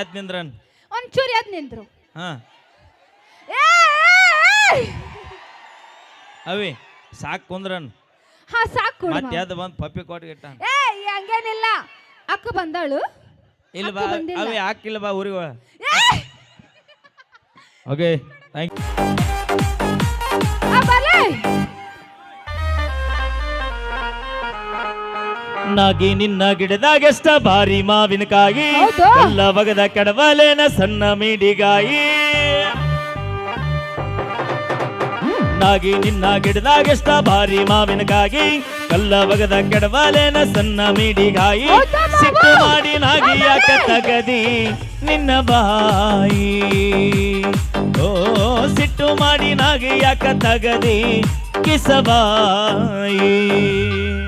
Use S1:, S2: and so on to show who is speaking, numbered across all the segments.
S1: ಎದ್ ನಿಂದ್ರನ್?
S2: ಒಂಚೂರು ಎದ್ ನಿಂದ್ರು.
S1: ಹಾ. ಅವಿ ಸಾಕ್ ಕುಂದ್ರನ್.
S2: ಹಾ ಸಾಕು
S1: ಮತ್ತೆ ಎದ್ ಬಂದು ಪಪ್ಪಿ ಕೊಟ್ಗಿಟ್ಟ
S2: ಏ ಹಂಗೇನಿಲ್ಲ. ಅಕ್ಕ ಬಂದಾಳು.
S1: ಇಲ್ಲ
S2: ಅಕ್ಕ
S1: ಬಾ
S2: ಬಂದಿಲ್ಲ.
S1: ಅವಿ ಹಾಕಿಲ್ಲ ಬಾ ಊರಿಗೆ ಓಕೆ ಥ್ಯಾಂಕ್
S2: ಆ ಬಲೆ.
S1: ನಾಗಿ ನಿನ್ನ ಗಿಡದಾಗೆಷ್ಟ ಬಾರಿ ಮಾವಿನಕಾಯಿ.
S2: ಹೌದು.
S1: ಎಲ್ಲ ಬಗದ ಕೆಡವಲೇನ ಸಣ್ಣ ಮೀಡಿಗಾಯಿ. ನಾಗಿ ನಿನ್ನ ಗಿಡದಾಗೆಷ್ಟ ಬಾರಿ ಮಾವಿನಕಾಗಿ ಕಲ್ಲ ಬಗದ ಕೆಡವಲೇನ ಸಣ್ಣ ಮೀಡಿಗಾಯಿ.
S2: ಹೌದಾ ಮಾವ?
S1: ಸಿಟ್ಟು ಮಾಡಿ ನಾಗಿ ಯಾಕ ತಗದಿ ನಿನ್ನ ಬಾಯಿ. ಓ ಸಿಟ್ಟು ಮಾಡಿ ನಾಗಿ ಯಾಕ ತಗದಿ ಕಿಸಬಾಯಿ.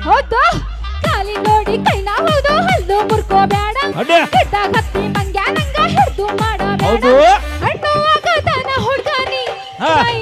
S2: ಹೌದು? ನೋಡಿ ಕೈನ ಹೌದು ಹಲ್ಲು ಮುರ್ಕೋಬೇಡ
S1: ಅಡ್ಯ.
S2: ಗಿಡ್ಡಾಗ್ ಹತ್ತಿ ಮಂಗ್ಯ ನಂಗ ಹಿಡ್ದು ಮಾಡಬೇಡ
S1: ಹೌದು
S2: ಹಣ್ಣು ಆಗದನ ಹುಡ್ಗನಿ
S1: ಹಾ.
S2: ಕೈ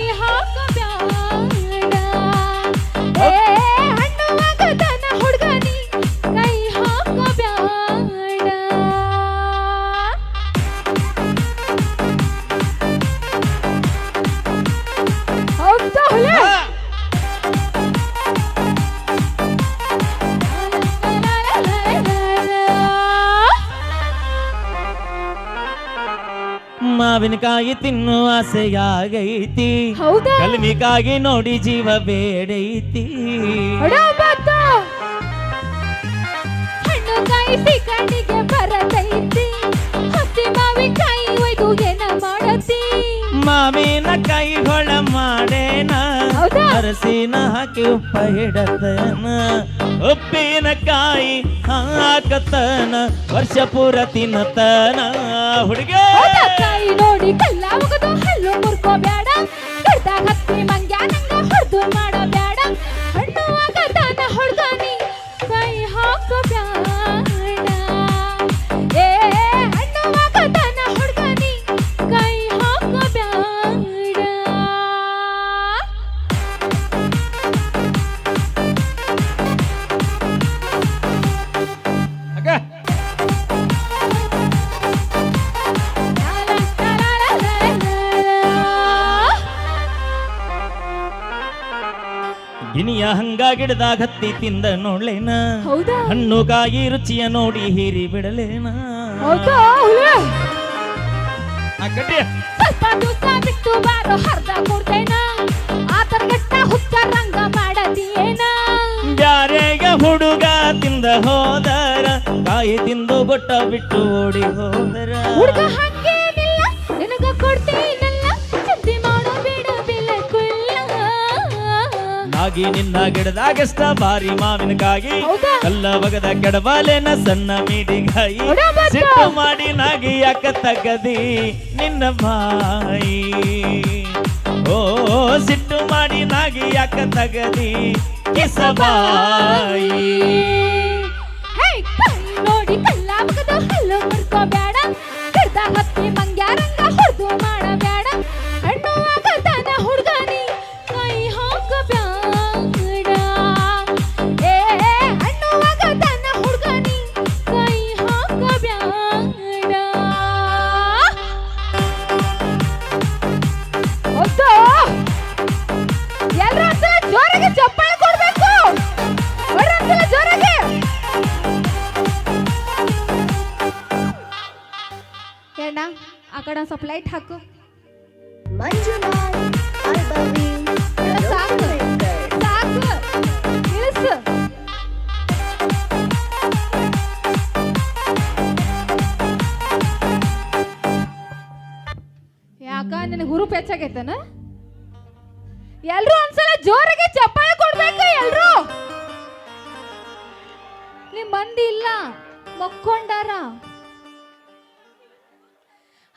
S1: ಮಾವಿನಕಾಯಿ ತಿನ್ನುವ ಆಸೆಯಾಗೈತಿ.
S2: ಹೌದಾ?
S1: ಕಲ್ಮಿಕಾಗಿ ನೋಡಿ ಜೀವ ಬೇಡೈತಿ.
S2: ಮಾವಿನ ಹಣ್ಣು ಕಾಯಿಸಿ ಕಣ್ಣಿಗೆ ಬರತೈತಿ. ಹಸಿ ಮಾವಿನಕಾಯಿ ಒಯ್ದು ಏನ ಮಾಡತಿ?
S1: ಮಾವಿನಕಾಯಿ ಹೊಳ ಮಾಡೇನ.
S2: ಹೌದಾ?
S1: ಅರಸಿನ ಹಾಕಿ ಉಪ್ಪ ಉಪ್ಪಿನ ಉಪ್ಪಿನಕಾಯಿ ಹಾಕತನ ವರ್ಷ ಪೂರ ತಿನ್ನತನ. ಹುಡುಗ!
S2: ನೋಡಿ ಕಲ್ಲ ಮುಗಿದು ಹಲ್ಲು ಮುರ್ಕೋಬೇಡ. ಗಿಡದಾಗ ಹತ್ತಿ
S1: ತಿಂದ ನೋಡ್ಲೇನ. ಹಣ್ಣು ಕಾಯಿ ರುಚಿಯ ನೋಡಿ ಹೀರಿ ಬಿಡಲೇನ.
S2: ಬಿಟ್ಟು ಬಾರೋ ಹರ್ದ ಕೊಡ್ತೇನ. ಆತರ್ಗಟ್ಟ ಹುಚ್ಚ ರಂಗ ಮಾಡದಿಯೇನ
S1: ಬ್ಯಾರೆಗ ಹುಡುಗ ತಿಂದ ಹೋದರ ಕಾಯಿ ತಿಂದು ಗೊಟ್ಟ ಬಿಟ್ಟು ಓಡಿ ಹೋದರ.
S2: ಹುಡುಗ ಹಂಗೇನಿಲ್ಲ ನಿನಗ ಕೊಡ್ತೀನಲ್ಲ
S1: ನಾಗಿ ನಿನ್ನ ಗಿಡದಾಗಷ್ಟ ಬಾರಿ
S2: ಮಾವಿನಕಾಗಿ?
S1: ಕಲ್ಲ ಬಗದ ಕೆಡಬಾಲೆನ ಸಣ್ಣ ಮೀಡಿಗಾಯಿ. ಸಿಟ್ಟು ಮಾಡಿ ನಾಗಿ ಯಾಕ ತಗದಿ ನಿನ್ನ ಬಾಯಿ. ಓ ಸಿಟ್ಟು ಮಾಡಿ ನಾಗಿ ಯಾಕ ತಗದಿ? ಕಿಸಬಾಯಿ
S2: ಕಡೆ ಒಂದ್ ಸ್ವಲ್ಪ ಲೈಟ್ ಹಾಕು. ಸಾಕು. ಸಾಕು. ಯಾಕ? ನಿನಗೆ ಹುರುಪ್ ಹೆಚ್ಚಾಗೈತನ? ಎಲ್ರು ಒಂದ್ಸಲ ಜೋರಿಗೆ ಚಪ್ಪಾಳೆ ಕೊಡ್ಬೇಕು ಎಲ್ರು. ನಿಮ್ ಮಂದಿ ಇಲ್ಲ ಮಕ್ಕೊಂಡಾರ.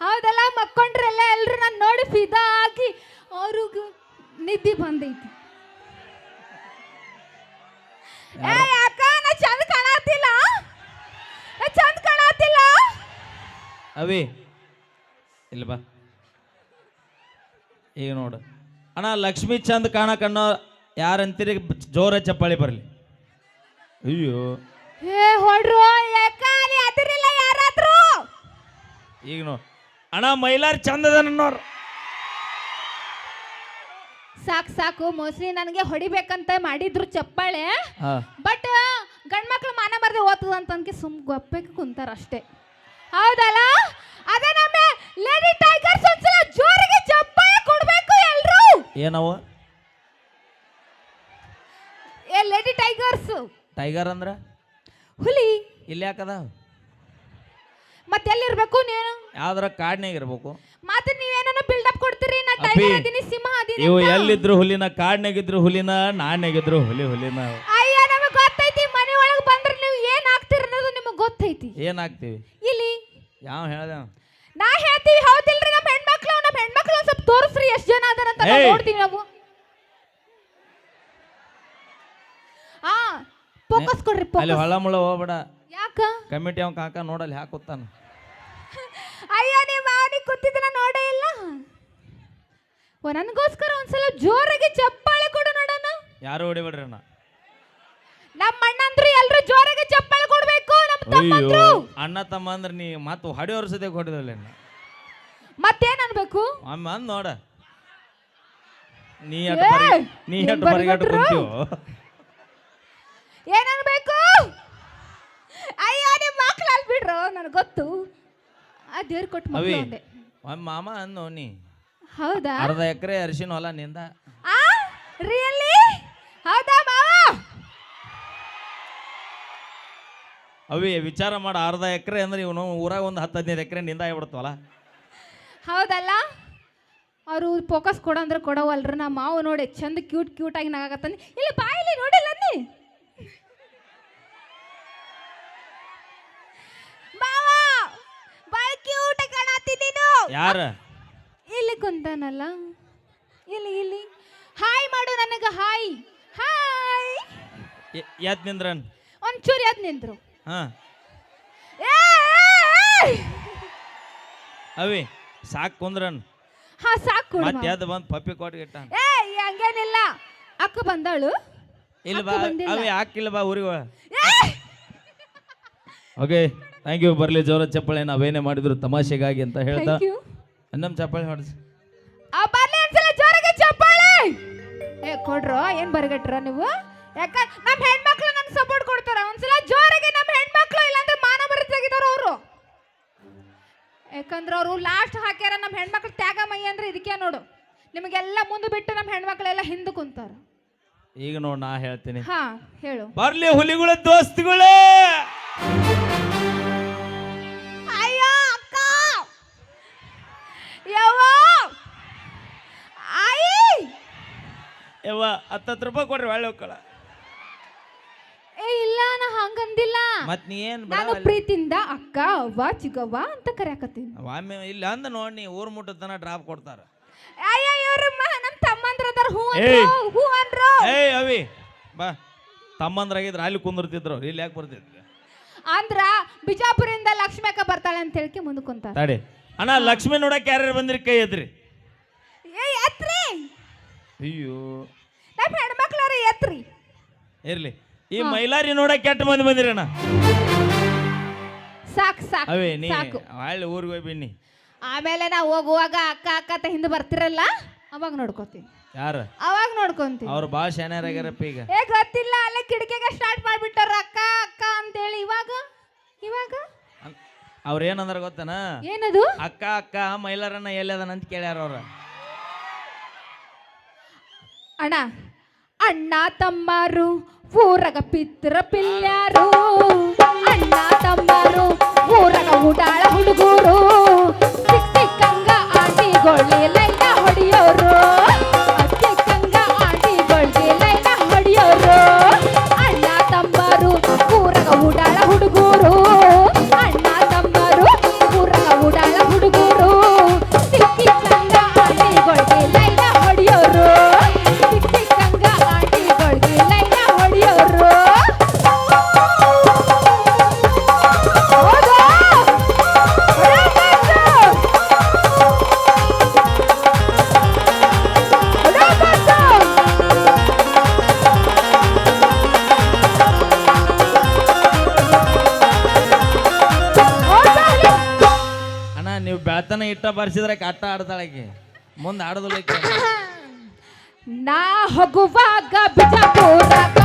S2: ಹೌದಲ್ಲ ಮಕ್ಕೊಂಡ್ರೆಲ್ಲ ಎಲ್ಲರೂ ನಾನು ನೋಡಿ ಫಿದಾ ಆಗಿ ಅವ್ರಿಗೂ ನಿದ್ದೆ ಬಂದೈತಿ. ಏ ಯಾಕ? ನಾ ಚಂದ ಕಾಣತಿಲ್ಲ. ಚಂದ ಕಾಣತಿಲ್ಲ.
S1: ಅವಿ ಇಲ್ಲ ಬಾ. ಈಗ ನೋಡು. ಅಣ್ಣ ಲಕ್ಷ್ಮಿ ಚಂದ ಕಾಣಕನ್ನೋ ಯಾರಂತೀರಿ? ಜೋರ ಚಪ್ಪಾಳಿ ಬರಲಿ. ಅಯ್ಯೋ.
S2: ಏ ಹೊಡ್ರು ಯಾಕ ಅಲ್ಲಿ ಅದಿರಿಲ್ಲ ಯಾರಾದ್ರೂ.
S1: ಈಗ ನೋ ಅಣ್ಣ ಮೈಲಾರ್ ಚಂದ ಸಾಕ್ ನನ್ನೋರು
S2: ಸಾಕು ಸಾಕು ಮೋಸ್ಟ್ಲಿ ನನಗೆ ಹೊಡಿಬೇಕಂತ ಮಾಡಿದ್ರು ಚಪ್ಪಾಳೆ.
S1: ಬಟ್
S2: ಬಟ್ ಗಂಡ್ಮಕ್ಳು ಮಾನ ಮರ್ದೆ ಓದ್ತದ ಅಂತ ಅನ್ಕೆ ಸುಮ್ ಗೊಪ್ಪಕ್ಕೆ ಕುಂತಾರ ಅಷ್ಟೇ. ಹೌದಲ್ಲ? ಅದೇ ನಮ್ಮ ಲೇಡಿ ಟೈಗರ್ಸ್ ಒಂದ್ಸಲ ಜೋರಿಗೆ ಚಪ್ಪಾಳೆ ಕೊಡ್ಬೇಕು ಎಲ್ರು.
S1: ಏನವ?
S2: ಏ ಲೇಡಿ ಟೈಗರ್ಸ್
S1: ಟೈಗರ್ ಅಂದ್ರ?
S2: ಹುಲಿ.
S1: ಇಲ್ಲಿ ಯಾಕದ
S2: ಮತ್ತೆ ಎಲ್ಲಿರ್ಬೇಕು ನೀನು?
S1: ಯಾವ್ದಾರ ಕಾಡ್ನಾಗ ಇರ್ಬೇಕು.
S2: ಮತ್ತೆ ನೀವೇನೋ ಅಪ್ ಕೊಡ್ತೀರಿ? ನಾ
S1: ಅಪ್ಪಿ,
S2: ಟೈಗರ್ ಅದೀನಿ ಸಿಂಹ ಅದೀನಿ ನೀವು
S1: ಎಲ್ಲಿದ್ರು ಹುಲಿನ ಕಾಡ್ನಾಗಿದ್ರು ಹುಲಿನ ನಾಣ್ಯಾಗಿದ್ರು ಹುಲಿ ಹುಲಿನ.
S2: ಅಯ್ಯ ನಮಗೆ ಗೊತ್ತೈತಿ ಮನೆ ಒಳಗೆ ಬಂದ್ರೆ ನೀವು ಏನ್ ಆಗ್ತೀರಿ ಅನ್ನೋದು ನಿಮಗೆ ಗೊತ್ತೈತಿ.
S1: ಏನಾಗ್ತೀವಿ
S2: ಇಲ್ಲಿ.
S1: ಯಾವ ಹೇಳ
S2: ನಾ ಹೇಳ್ತೀವಿ ಹೌದಿಲ್ರಿ ನಮ್ಮ ಹೆಣ್ಮಕ್ಳು ನಮ್ಮ ಹೆಣ್ಮಕ್ಳು ಒಂದ್ ಸ್ವಲ್ಪ ತೋರಿಸ್ರಿ ಎಷ್ಟು ಜನ ಅದಾರ ಅಂತ ನಾವ್
S1: ಏಯ್!
S2: ನೋಡ್ತೀವಿ ನಾವು. ಹಾ ಫೋಕಸ್ ಕೊಡ್ರಿ
S1: ಅಲ್ಲಿ ಹೊಳ ಮುಳ ಹೋಗ್ಬೇಡ.
S2: ಯಾಕ?
S1: ಕಮಿಟಿ ಅವ್ನ ಕಾಕ ನೋಡಲ್ಲಿ ಹಾಕುತ್ತಾನ
S2: ಅಯ್ಯೋ ನೀವು ಅವನಿ ಕೂತಿದ್ದನ ನೋಡೇ ಇಲ್ಲ. ಓ ನನಗೋಸ್ಕರ ಒಂದ್ಸಲ ಜೋರಾಗಿ ಚಪ್ಪಾಳೆ ಕೊಡು ನೋಡೋಣ
S1: ಯಾರು ಹೊಡಿಬೇಡ್ರಿ ಅಣ್ಣ?
S2: ನಮ್ಮ ಅಣ್ಣಂದ್ರು ಎಲ್ರು ಜೋರಾಗಿ ಚಪ್ಪಾಳೆ ಕೊಡ್ಬೇಕು ನಮ್ಮ
S1: ಅಯ್ಯೋ
S2: ತಮ್ಮಂದ್ರು.
S1: ಅಣ್ಣ ತಮ್ಮ ಅಂದ್ರೆ ನೀ ಮತ್ತೆ ಹಡಿ ಸದ್ಯ ಹೊಡಿದಲ್ಲ
S2: ಮತ್ತೇನ್ ಅನ್ಬೇಕು?
S1: ಅಮ್ಮ ಅಂದ್ ನೋಡ. ನೀ ಅಟ್
S2: ಏ,
S1: ನೀ ಅಟ್ ಬರಿಗಟ್ಟು? ಕುಂತೀವೋ
S2: ಏನ್ ಅನ್ಬೇಕು ಅಯ್ಯೋ ನಿಮ್ಮ ಮಕ್ಳು ನನಗೆ ಗೊತ್ತು. ಆ ದೇವ್ರು ಕೊಟ್ಟು
S1: ಅವಿ
S2: ಮಕ್ಳು ಅಂದೆ
S1: ಒಮ್ಮೆ ಮಾಮ ಅಂದ್ ನೀ.
S2: ಹೌದಾ?
S1: ಅರ್ಧ ಎಕರೆ ಅರಿಶಿನ ಹೊಲ ನಿಂದ.
S2: ಆ? ರಿಯಲಿ ಹೌದಾ ಮಾವ?
S1: ಅವಿ ವಿಚಾರ ಮಾಡ. ಅರ್ಧ ಎಕರೆ ಅಂದ್ರೆ ಇವನು ಊರಾಗ ಒಂದು ಹತ್ತು ಹದಿನೈದು ಎಕರೆ ನಿಂದ ಆಗ್ಬಿಡ್ತವಲ್ಲ.
S2: ಹೌದಲ್ಲ? ಅವರು ಫೋಕಸ್ ಕೊಡೋ ಅಂದ್ರೆ ಕೊಡವಲ್ರ. ನಾ ಮಾವು ನೋಡಿ ಚಂದ ಕ್ಯೂಟ್ ಕ್ಯೂಟ್ ಆಗಿ ನಗಾಕತ್ತಾನೆ. ಇಲ್ಲಿ ಬಾಯಲ್ಲಿ ನೋಡಿಲ್ಲ ನೀ ಮಾವ ಬಾಳ ಕ್ಯೂಟ್ ಆಗಿ ಕಾಣತ್ತಿ ನೀನು
S1: ಯಾರ?
S2: ಇಲ್ಲಿ ಕುಂತಾನಲ್ಲ. ಇಲ್ಲಿ ಇಲ್ಲಿ. ಹಾಯ್ ಮಾಡು ನನಗೆ ಹಾಯ್ ಹಾಯ್
S1: ಯಾದ್ ಎದ್ ನಿಂದ್ರನ್?
S2: ಒಂಚೂರು ಎದ್ ನಿಂದ್ರು.
S1: ಹಾ. ಅವಿ ಸಾಕ್ ಕುಂದ್ರನ್.
S2: ಹಾ ಸಾಕು
S1: ಮತ್ತೆ ಯಾದ್ ಬಂದು ಪಪ್ಪಿ ಕೊಟ್ಗಿಟ್ಟ
S2: ಏ ಹಂಗೇನಿಲ್ಲ. ಅಕ್ಕ ಬಂದಾಳು.
S1: ಇಲ್ಲ ಬಾ. ಅವಿ ಹಾಕಿಲ್ಲ ಬಾ ಊರಿಗೆ! ಓಕೆ ಥ್ಯಾಂಕ್ ಯು ಬರಲಿ ಜೋರ ಚಪ್ಪಾಳೆ. ನಾವೇನೇ ಮಾಡಿದ್ರು ತಮಾಷೆಗಾಗಿ ಅಂತ ಹೇಳ್ತಾ.
S2: Thank you.
S1: ನಮ್ಮ ಚಪ್ಪಾಳೆ ಹೊಡ್ಸಿ.
S2: ಆ ಬರ್ಲಿ ಒಂದ್ಸಲ ಜೋರಾಗಿ ಚಪ್ಪಾಳೆ! ಏ ಕೊಡ್ರೋ? ಏನ್ ಬರಗಟ್ರ ನೀವು? ಯಾಕ ನಮ್ಮ ಹೆಣ್ಮಕ್ಳು ನನ್ ಸಪೋರ್ಟ್ ಕೊಡ್ತಾರ. ಒಂದ್ಸಲ ಜೋರಾಗಿ ನಮ್ಮ ಹೆಣ್ಮಕ್ಳು ಇಲ್ಲಾಂದ್ರೆ ಮಾನ ತೆಗಿತಾರ ಅವರು. ಯಾಕಂದ್ರೆ ಅವರು ಲಾಸ್ಟ್ ಹಾಕ್ಯಾರ ನಮ್ಮ ಹೆಣ್ಮಕ್ಳು ತ್ಯಾಗ ಮೈ ಅಂದ್ರೆ ಇದಕ್ಕೆ ನೋಡು. ನಿಮಗೆಲ್ಲ ಮುಂದೆ ಬಿಟ್ಟು ನಮ್ಮ ಹೆಣ್ಮಕ್ಳೆಲ್ಲ ಹಿಂದೆ ಕುಂತಾರ.
S1: ಈಗ ನೋಡ್ ನಾ ಹೇಳ್ತೀನಿ.
S2: ಹಾ ಹೇಳು.
S1: ಬರ್ಲಿ ಹುಲಿಗಳ ದೋಸ್ತಿಗಳೇ!
S2: ಯವ್ವ
S1: ಹತ್ತತ್ತು ರೂಪಾಯಿ ಕೊಡ್ರಿ ಒಳ್ಳೆ ಹೋಗ್ಕೊಳ
S2: ಏ ಇಲ್ಲ ನಾ ಹಂಗಂದಿಲ್ಲ.
S1: ಮತ್ ನೀ ಏನ್
S2: ನಾನು ಪ್ರೀತಿಯಿಂದ ಅಕ್ಕ ಅವ್ವ ಚಿಕ್ಕವ್ವ ಅಂತ ಕರೆಯಕತ್ತೀನಿ.
S1: ಒಮ್ಮೆ ಇಲ್ಲ ಅಂದ ನೋಡಿ ನೀ ಊರ್ ಮುಟ್ಟತನ ಡ್ರಾಪ್ ಕೊಡ್ತಾರ.
S2: ಅಯ್ಯ ಇವ್ರಮ್ಮ ನಮ್ಮ ತಮ್ಮಂದ್ರ ಅದಾರ ಹೂ
S1: ಏಯ್.
S2: ಅಂದ್ರು ಹೂ ಅಂದ್ರು.
S1: ಏಯ್ ಅವಿ ಬಾ. ತಮ್ಮಂದ್ರಾಗಿದ್ರ ಅಲ್ಲಿ ಕುಂದಿರ್ತಿದ್ರು ಇಲ್ಲಿ ಯಾಕೆ ಬರ್ತಿದ್ರು?
S2: ಅಂದ್ರ ಬಿಜಾಪುರದಿಂದ ಲಕ್ಷ್ಮಿ ಅಕ್ಕ ಬರ್ತಾಳೆ ಅಂತ ಹೇಳ್ಕೆ ಮುಂದೆ ಕುಂತ
S1: ತಡಿ. ಅಣ್ಣ ಲಕ್ಷ್ಮಿ ನೋಡಕ್ ಯಾರ್ಯಾರು ಬಂದ್ರಿ? ಕೈ ಎದ್ರಿ. ಅಯ್ಯೋ.
S2: ನಮ್ಮ ಹೆಣ್ಮಕ್ಳಾರ ಎತ್ರಿ.
S1: ಇರ್ಲಿ. ಈ ಮೈಲಾರಿ ನೋಡಕ್ ಕೆಟ್ಟ ಮಂದಿ ಬಂದಿರಣ್ಣ
S2: ಸಾಕು ಸಾಕು
S1: ಅವೇ ನೀ
S2: ಸಾಕು.
S1: ಒಳ್ಳೆ ಊರಿಗೆ ಹೋಗಿ ಬನ್ನಿ.
S2: ಆಮೇಲೆ ನಾವು ಹೋಗುವಾಗ ಅಕ್ಕ ಅಕ್ಕ ಅಂತ ಹಿಂದೆ ಬರ್ತಿರಲ್ಲ ಅವಾಗ ನೋಡ್ಕೊತೀನಿ.
S1: ಯಾರ?
S2: ಅವಾಗ ನೋಡ್ಕೊಂತೀನಿ.
S1: ಅವ್ರು ಭಾಳ ಶಾನ್ಯಾರಾಗ್ಯಾರಪ್ಪ ಈಗ?
S2: ಏ ಗೊತ್ತಿಲ್ಲ ಅಲ್ಲೇ ಕಿಟಕಿಗೆ ಸ್ಟಾರ್ಟ್ ಮಾಡ್ಬಿಟ್ಟಾರ ಅಕ್ಕ ಅಕ್ಕ ಅಂತೇಳಿ. ಇವಾಗ? ಇವಾಗ?
S1: ಅವ್ರ ಏನಂದ್ರ ಗೊತ್ತನ?
S2: ಏನದು?
S1: ಅಕ್ಕ ಅಕ್ಕ ಮೈಲಾರನ್ನ ಎಲ್ಲದನ ಅಂತ ಕೇಳ್ಯಾರ ಅವ್ರ.
S2: ಅಣ್ಣ. ಅಣ್ಣ ತಮ್ಮರು ಊರಗ ಪಿತ್ರ ಪಿಲ್ಯಾರು. ಅಣ್ಣ ತಮ್ಮರು ಊರಗ ಉಡಾಳ ಹುಡುಗರು.
S1: ಬರ್ಸಿದ್ರೆ ಆಟ ಆಡ್ತಾಳಕ್ಕೆ ಮುಂದೆ ಆಡೋದಿಲ್ಲ
S2: ನಾ ಹೋಗುವಾಗ ಬಿಜಾಪುರ